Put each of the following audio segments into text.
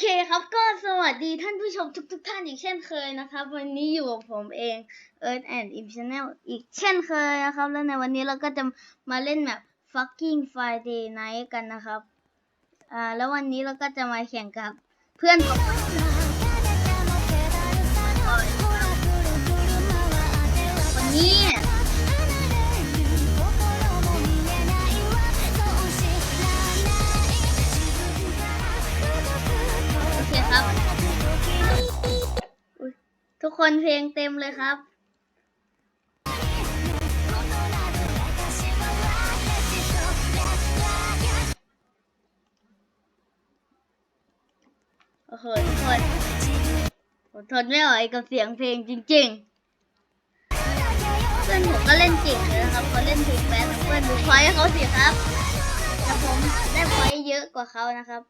เคครับก็สวัสดีท่านผู้ชมทุกๆทท่านอีกเช่นเคยนะครับ วันนี้อยู่กับผมเอง Earth and Im Channel อีกเช่นเคยนะครับ แล้วในวันนี้เราก็จะมาเล่นแบบ fucking Friday night กันนะครับ อ่า แล้ววันนี้เราก็จะมาแข่งกับเพื่อนผมวันนี้ คนเพลงเต็มเลยครับ โอ้โหทุกคนผมทนไม่ไหวกับเสียงเพลงจริง ๆ เพื่อนผมก็เล่นเก่งเลยนะครับเขาเล่นเพลงแบทเพื่อนดูพอยเขาสิครับแต่ผมได้พอยเยอะกว่าเขานะครับ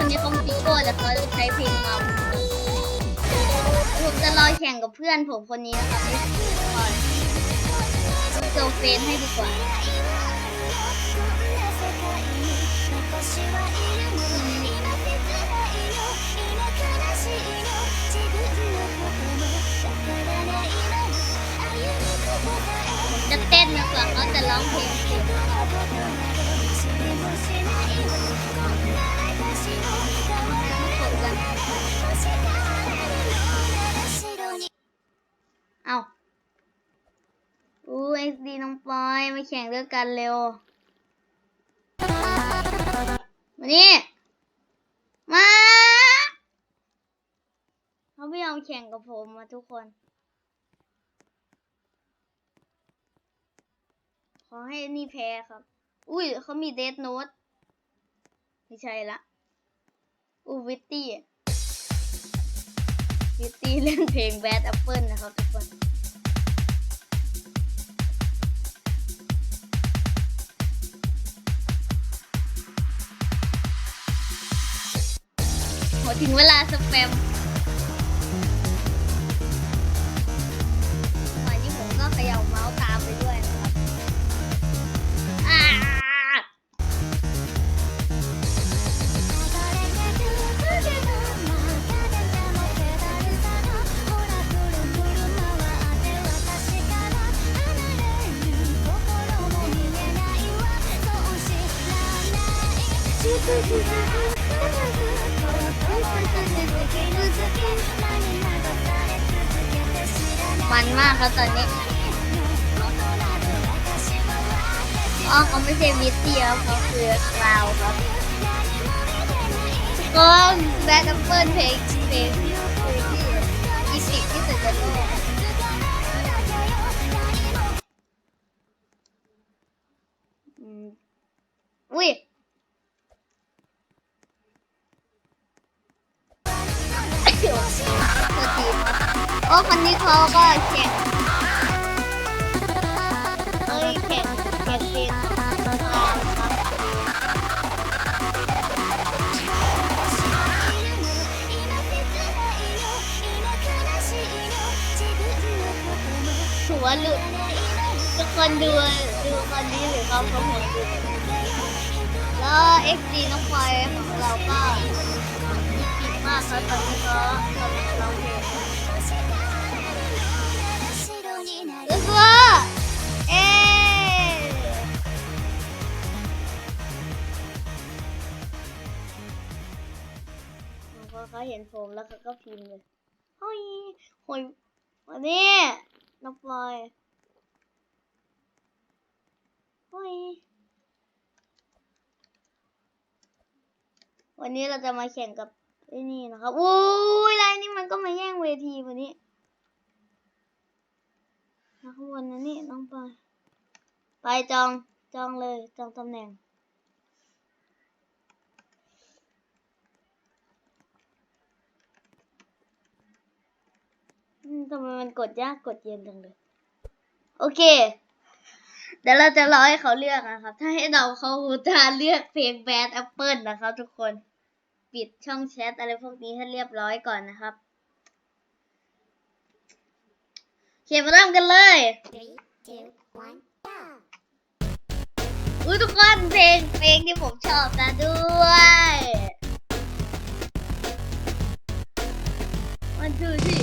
คนนี้เขาปิโก้แต่เขาใช้เพลงเมผมจะรอแข่งกับเพื่อนผมคนนี้นะครับนี่คือคอยโซเฟนให้ดีกว่าจะเต้นมากกว่าเขาจะร้องเพลง เอาอู้เอ็กดีน้องปอยมาแข่งด้วยกันเร็วมานี่มาเขาไม่ยอมแข่งกับผมมาทุกคน ขอให้นี่แพ้ครับ อุ้ยเขามีเด t โน t ตไม่ใช่ละ อูวิตตี้วิตตี้เล่นเพลง Bad Apple นะครับทุกคนโหถึงเวลาสแปมวันนี้ผมก็เขย่าเมาส์ตาม มันมากครับตอนนี้อ๋อเขาไม่ใช่วิตตี้ครับเขาคือคลาวครับ ก็แบ็คแอปเปิลเพลงเพลงเพลงที่อีสิบที่สุดในโลกอืมอุ้ย โอ้คนนี้เขาก็แข่งเอ้ยแข่งแข่งเป็นครับถือว่าหลุดทุกคนดูดูคนนี้หรือเขาเขาหัวดูแล้วเอ็กดีน้องพลอยของเราก็มีกินมากครับตอนนี้ก็กำลังร้องเพลง รู้สึกว่าเอพอเขาเห็นผมแล้วเขาก็พิมพ์เลยเฮ้ยโหยวันนี้น้องพลอยเฮ้ยวันนี้เราจะมาแข่งกับไอ้นี่นะครับอุ้ยลายนี้มันก็มาแย่งเวทีวันนี้ นะข้างบนนะนี่น้องไปายไปจองจองเลยจองตำแหน่ง ทำไมมันกดยากกดเย็นจังเลย โอเค เดี๋ยวเราจะรอให้เขาเลือกนะครับ ถ้าให้เราเขาจะเลือกเพลง Bad Apple นะครับทุกคน ปิดช่องแชทอะไรพวกนี้ให้เรียบร้อยก่อนนะครับ โอเคมาเริ่มกันเลย Three, two, one, อุ้ยทุกคนเพลงเพลงที่ผมชอบนะด้วย มันดูสิ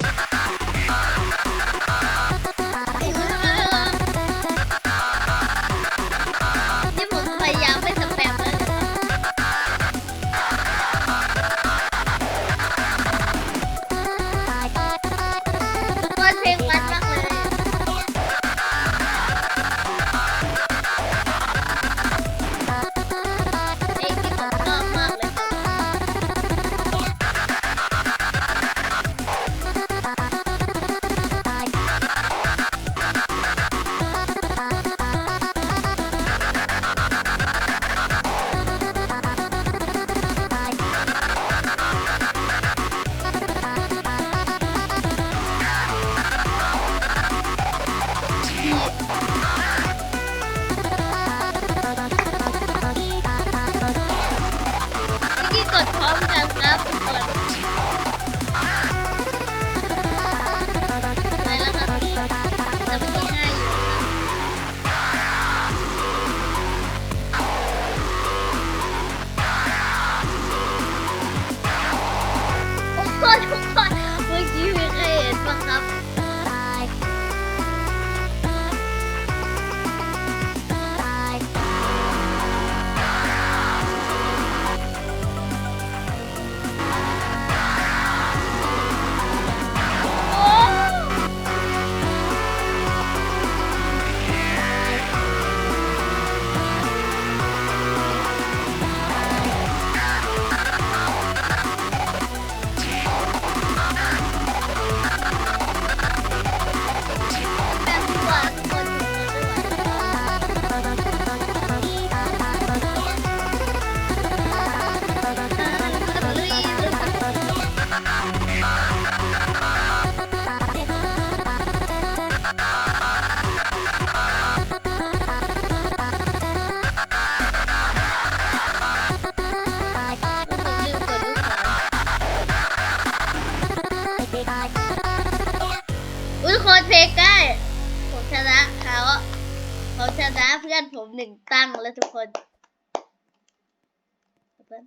เปิ้ล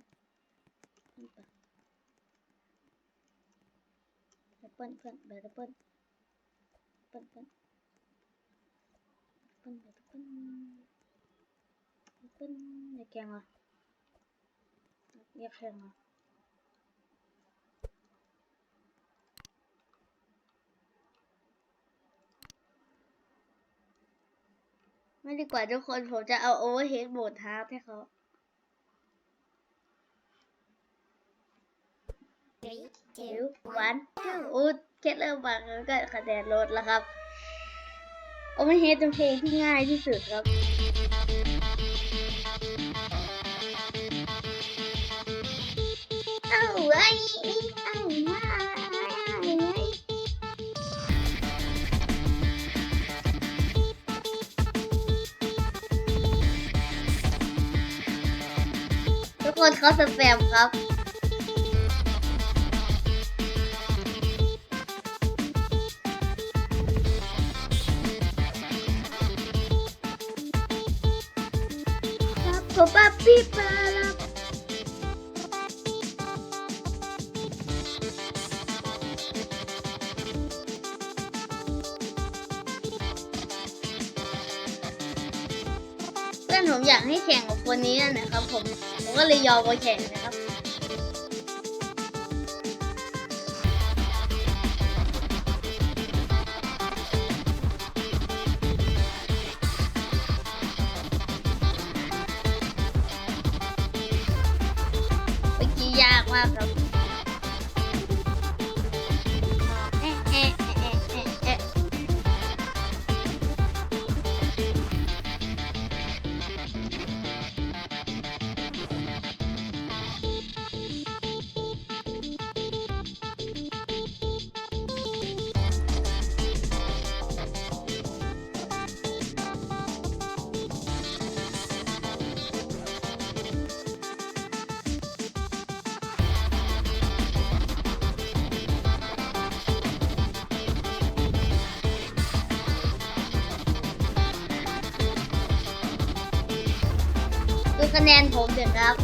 แอปเปิ้ลเพื่อนเบอร์แอปเปิ้ลเปิ้ลเปิ้ลเปิ้ลเบอร์แอปเปิ้ลแอปเปิ้ลอยากแข่งเหรออยากแข่งเหรอไม่ดีกว่าทุกคนผมจะเอาโอเวอร์เฮดโหมดท้าให้เขา เดี๋ยววันอู้แค่เริ่มฟังแล้วก็คะแนนลดแล้วครับโอเวอร์เฮดเป็นเพลงที่ง่ายที่สุดครับเอาไว้เอาไว้ทุกคนเขาสแปมครับ ครับผมป้าพี่ปลาเพื่อนผมอยากให้แข่งกับคนนี้นะครับผม ผมก็เลยยอมมาแข่งนะ มากครับ ดูคะแนนผมเถอะครับ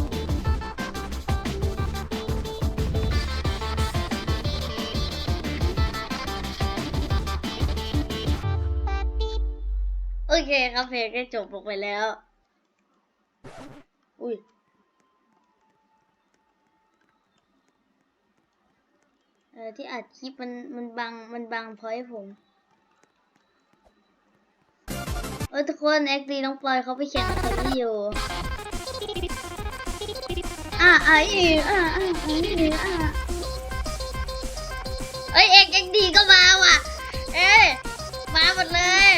โอเคครับเพลงได้จบลงไปแล้ว อุ้ยเออที่อัดคลิปมันมันบังมันบังพอยผมเออทุกคนแอคดีน้องปลอยเขาไปแข่งกับคนที่อยู่ อะไอ้อะอะไอ้อะเอ้ยเอ็กเอ็กดีก็มาว่ะ เอ้ยมาหมดเลย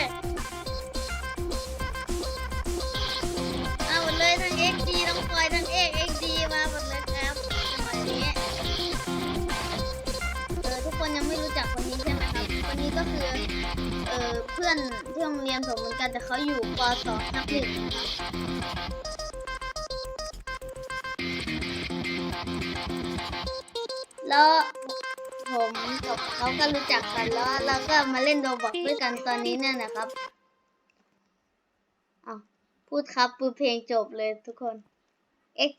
มาหมดเลยทั้งเอ็กดีน้งปอยทั้งเอ็กเอ็กดีมาหมดเลยครับสมัยนี้เออทุกคนยังไม่รู้จักคนนี้ใช่ไหมครับคนนี้ก็คือเออเพื่อนที่โรงเรียนผมเหมือนกันแต่เขาอยู่ป .2 ทับหนึ่ง แล้วผมกับเขาก็รู้จักกันแล้วเราก็มาเล่นโดบอกด้วยกันตอนนี้เนี่ยนะครับเอาพูดครับปูเพลงจบเลยทุกคนเอ็ก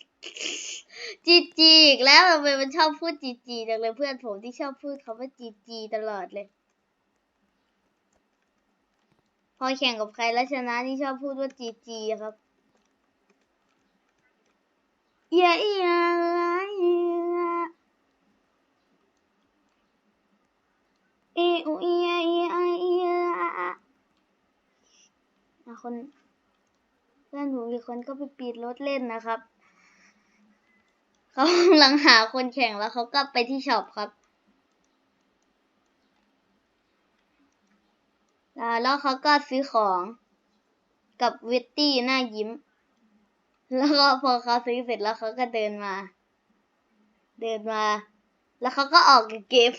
จีจีอีกแล้วทำไมมันชอบพูดจีจีจังเลยเพื่อนผมที่ชอบพูดคำว่าจีจีตลอดเลย พอแข่งกับใครแล้วชนะนี่ชอบพูดว่าจีจีครับเอียเอีย คนเพื่อนผมอีกคนก็ไปปีดรถเล่นนะครับเขากำลังหาคนแข่งแล้วเขาก็ไปที่ช็อปครับแล้วเขาก็ซื้อของกับเวตตี้หน้ายิ้ม แล้วก็พอเขาซื้อเสร็จแล้วเขาก็เดินมา เดินมา แล้วเขาก็ออกจากเกม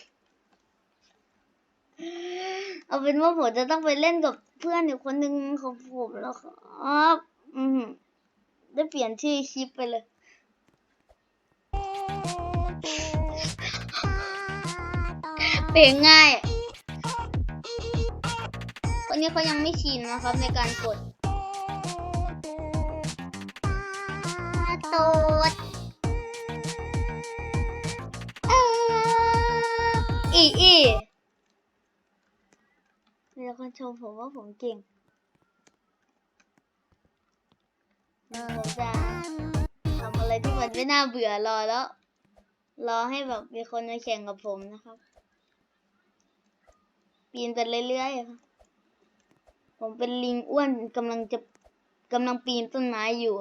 เอาเป็นว่าผมจะต้องไปเล่นกับเพื่อนอีกคนหนึ่งของผมแล้วครับ อืมได้เปลี่ยนชื่อคลิปไปเลยเพลงง่าย คนนี้เขายังไม่ชินนะครับในการกดตูดอีอี คนชมผมว่าผมเก่งเดี๋ยวผมจะทำอะไรที่มันไม่น่าเบื่อรอแล้ว รอให้แบบมีคนมาแข่งกับผมนะครับ ปีนไปเรื่อยๆครับผมเป็นลิงอ้วนกำลังจะกำลังปีนต้นไม้อยู่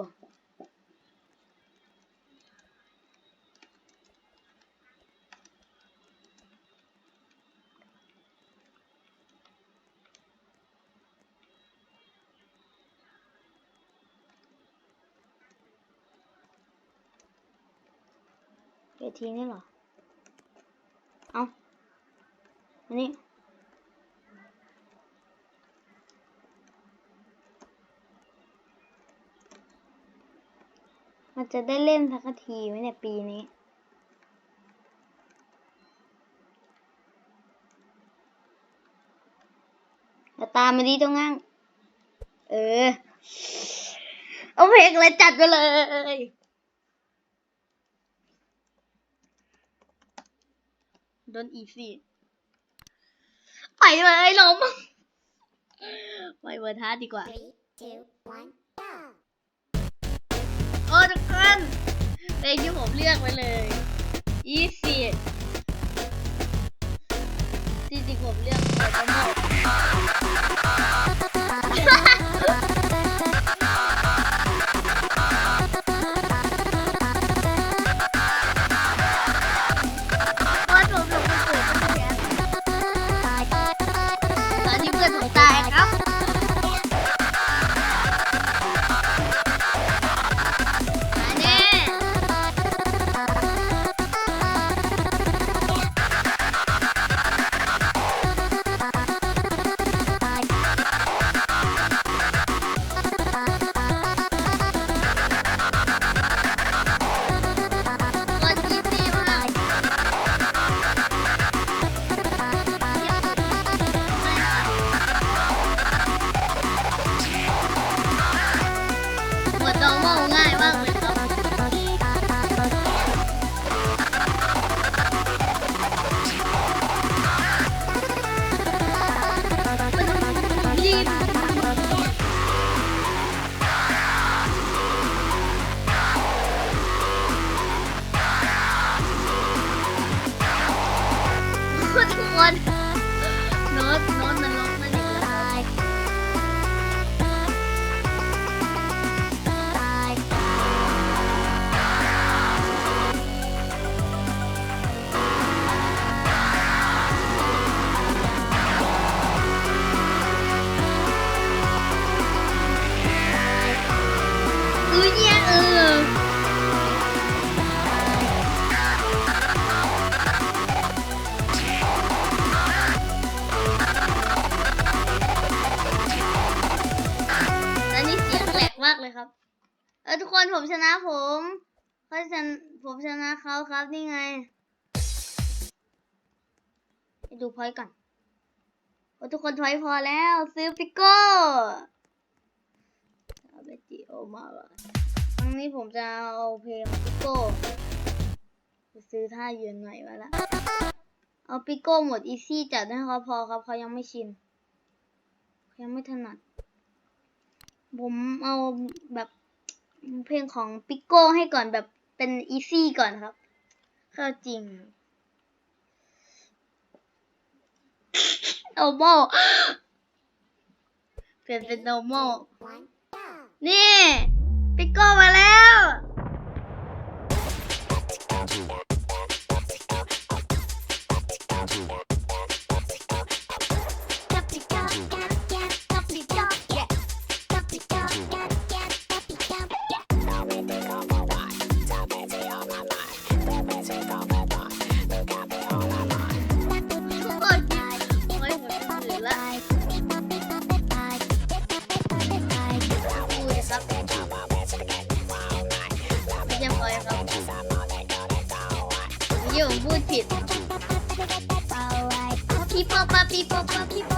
เวทีนี่เหรอ เอาอันนี้ มันจะได้เล่นสักทีไหมเนี่ยปีนี้จะตามมาดีตรงงั้งเออ เอาเพลงอะไรจัดไปเลย โดนอีซี่ไปเลยลมไปเวอร์ท้าดีกว่า Three, two, one, go! โอ้ทุกคนเพลงที่ผมเลือกไว้เลย easy จริงๆผมเลือกไปทั้งหมดเพรา พอยต์ก่อนโอ้ทุกคนพอยต์พอแล้ว ซื้อปิโก้เอาไปจีโอมาครั้งนี้ผมจะเอาเพลงปิโก้ไปซื้อท่ายืนใหม่มาละเอาปิโก้หมดอีซี่จัดให้เขาพอครับเขายังไม่ชินเขายังไม่ถนัด ผมเอาแบบเพลงของปิโก้ให้ก่อนแบบเป็นอีซี่ก่อนครับ เข้าจริง normal เปลี่ยนเป็น normal นี่ปิโก้มาแล้ว Hip-hop, hip-hop.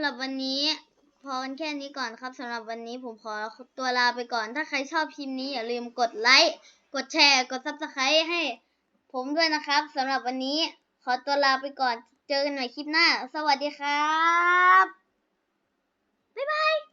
ำหรับวันนี้ พอกันแค่นี้ก่อนครับสำหรับวันนี้ผมขอตัวลาไปก่อน ถ้าใครชอบคลิปนี้อย่าลืมกดไลค์กดแชร์กดซับสไครต์ให้ ผมด้วยนะครับสำหรับวันนี้ ขอตัวลาไปก่อนเจอกันใหม่คลิปหน้า สวัสดีครับบ๊ายบาย